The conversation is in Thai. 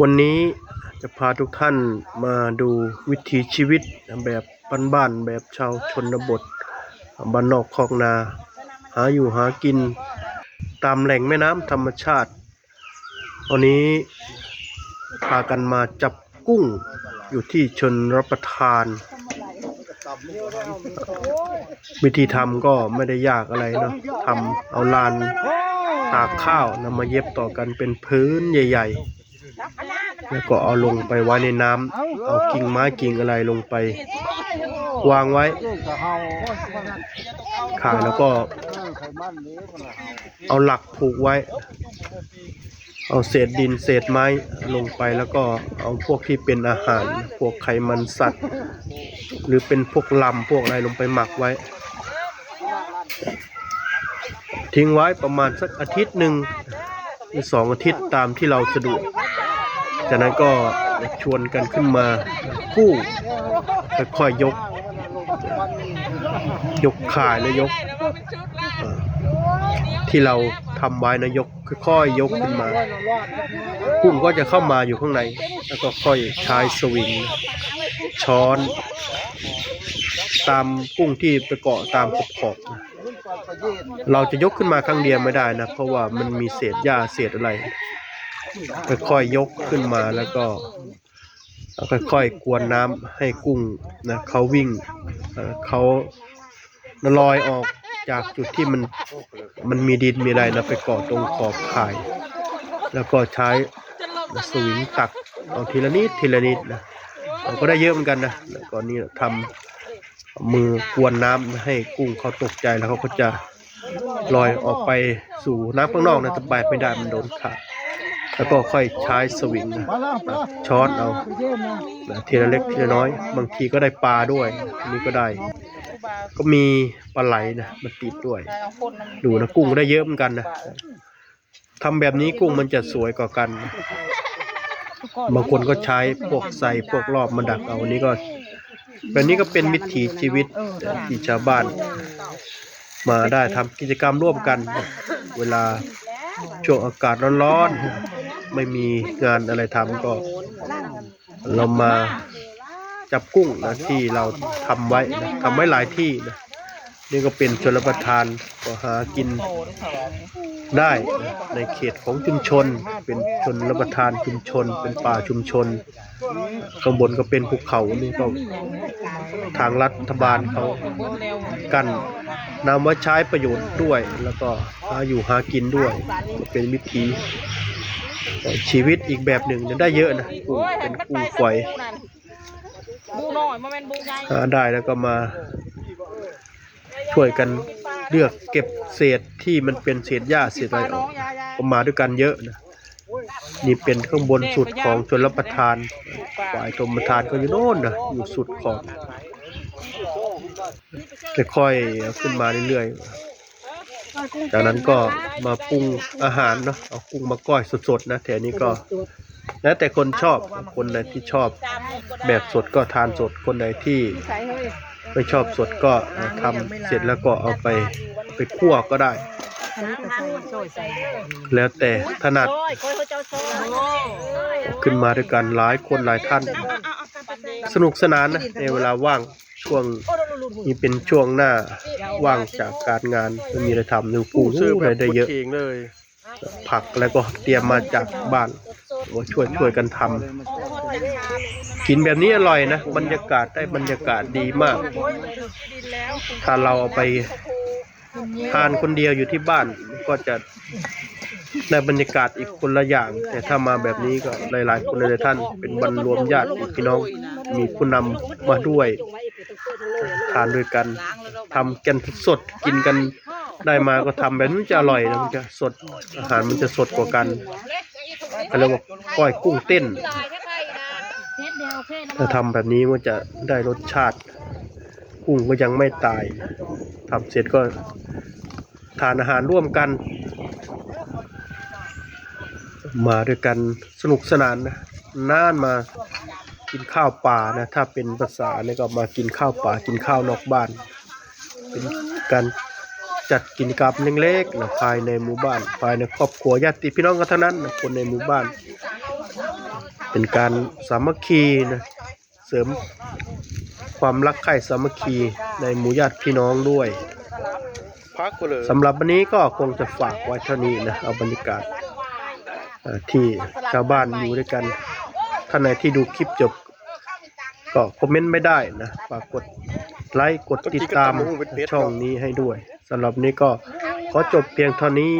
วันนี้จะพาทุกท่านมาดูวิถีชีวิตแบบบ้านๆแบบชาวชนบทบ้านนอกคอกนา หาอยู่หากิน ตามแหล่งแม่น้ำธรรมชาติวันนี้พากันมาจับกุ้งอยู่ที่ชนรับประทาน วิธีทำก็ไม่ได้ยากอะไรเนาะทำเอาลานตากข้าวนำมาเย็บต่อกันเป็นพื้นใหญ่ ๆ แล้วก็เอาลงไปไว้ในน้ำเอากิ่งไม้กิ่งอะไรลงไป วางไว้ขายแล้วก็เอาหลักผูกไว้ เอาเศษดินเศษไม้ลงไปแล้วก็เอาพวกที่เป็นอาหาร พวกไขมันสัตว์ หรือเป็นพวกลำพวกอะไรลงไปหมักไว้ ทิ้งไว้ประมาณสักอาทิตย์หนึ่งหรือสองอาทิตย์ตามที่เราสะดวก จากนั้นก็ชวนกันขึ้นมากู้ค่อยๆยก ยกข่ายแล้วยกที่เราทำไว้นะยกค่อยๆยกขึ้นมากุ้งก็จะเข้ามาอยู่ข้างใน แล้วก็ค่อยใช้สวิง ช้อน ตามกุ้งที่ไปเกาะตามขอบขอบเราจะยกขึ้นมาครั้งเดียวไม่ได้นะ เพราะว่ามันมีเศษหญ้าเศษอะไร ค่อยๆยกขึ้นมาแล้วก็ค่อยๆกวนน้ำให้กุ้งนะเขาวิ่งเอ่อเขาลอยออกจากจุดที่มันมันมีดินมีอะไรนะไปเกาะตรงขอบข่าย แล้วก็ใช้สวิงตักเอาทีละนิดทีละนิดนะเราก็ได้เยอะเหมือนกันนะแล้วก็นี่ทำมือกวนน้ำให้กุ้งเขาตกใจแล้วเขาก็จะลอยออกไปสู่น้ำข้างนอกนะแต่ไปไม่ได้มันโดนขาด แล้วก็ค่อยใช้สวิงนะช้อนเอานะทีละเล็กทีละน้อย บางทีก็ได้ปลาด้วยอันนี่ก็ได้ ก็มีปลาไหลนะมาติดด้วย ดูนะกุ้งได้เยอะเหมือนกันนะทำแบบนี้กุ้งมันจะสวยกว่ากัน บางคนก็ใช้พวกใส่พวกรอบมาดักเอาอันนี้ก็แบบนี้ก็เป็นวิถีชีวิตที่ชาวบ้าน มาได้ทำกิจกรรมร่วมกัน เวลาช่วงอากาศร้อนๆ ไม่มีงานอะไรทำก็ เรามาจับกุ้งนะที่เราทำไว้นะทำไว้หลายที่นะนี่ก็เป็นชนประทานก็หากินได้นะในเขตของชุมชน เป็นชนรับประทานชุมชน เป็นป่าชุมชนข้างบนก็เป็นภูเขานี่ก็ทางรัฐบาลเขากันนำไว้ใช้ประโยชน์ด้วย แล้วก็หาอยู่หากินด้วยก็เป็นวิธี ชีวิตอีกแบบหนึ่งเนี่ยได้เยอะนะกุ้งเป็นกุ้งฝอยบูน้อยมันเป็นบูใหญ่หาได้แล้วก็มาช่วยกันเลือกเก็บเศษที่มันเป็นเศษหญ้าเศษอะไรออกก็มาด้วยกันเยอะนะนี่เป็นข้างบนสุดของชนรับประทาน ฝ่ายชมประทานก็อยู่โน่นนะอยู่สุดของค่อยๆเอาขึ้นมาเรื่อยๆ จากนั้นก็มาปรุงอาหารเนาะเอากุ้งมาก้อยสดๆนะแถวนี้ก็แล้วแต่คนชอบคนไหนที่ชอบแบบสดก็ทานสดคนไหนที่ไม่ชอบสดก็เอาทำเสร็จแล้วก็เอาไปไปคั่วก็ได้ แล้วแต่ถนัดขึ้นมาด้วยกันหลายคนหลายท่าน สนุกสนานนะในเวลาว่างช่วง นี้เป็นช่วงหน้าว่างจากการงานไม่มีอะไรทำหนึ่งปูซื้อไปได้เยอะผักแล้วก็เตรียมมาจากบ้านว่าช่วยช่วยกันทำกินแบบนี้อร่อยนะบรรยากาศได้บรรยากาศดีมาก ถ้าเราเอาไปทานคนเดียวอยู่ที่บ้านก็จะได้บรรยากาศอีกคนละอย่าง แต่ถ้ามาแบบนี้ก็หลาย ๆ คนหลายๆท่านเป็นบรรรวมญาติพี่น้องมีผู้นำมาด้วย ทานด้วยกันทำกันสดกินกันได้มาก็ทำแบบนี้มันจะอร่อยนะมันจะสดอาหารมันจะสดกว่ากันเขาเรียกว่าก้อยกุ้งเต้น ถ้าทำแบบนี้มันจะได้รสชาติ กุ้งก็ยังไม่ตายทำเสร็จก็ทานอาหารร่วมกัน มาด้วยกันสนุกสนานนะนานมา กินข้าวป่านะถ้าเป็นภาษาเนี่ยก็มากินข้าวป่ากินข้าวนอกบ้าน เป็นการจัดกิจกรรมเล็กๆนะภายในหมู่บ้าน ภายในครอบครัวญาติพี่น้องกันเท่านั้นนะคนในหมู่บ้าน เป็นการสามัคคีนะเสริมความรักใคร่สามัคคีในหมู่ญาติพี่น้องด้วยสำหรับวันนี้ก็คงจะฝากไว้เท่านี้นะเอาบรรยากาศที่ชาวบ้านอยู่ด้วยกันท่านไหนที่ดูคลิปจบ ก็คอมเมนต์ไม่ได้นะฝากกดไลค์กดติดตามช่องนี้ให้ด้วยสำหรับนี้ก็ขอจบเพียงเท่านี้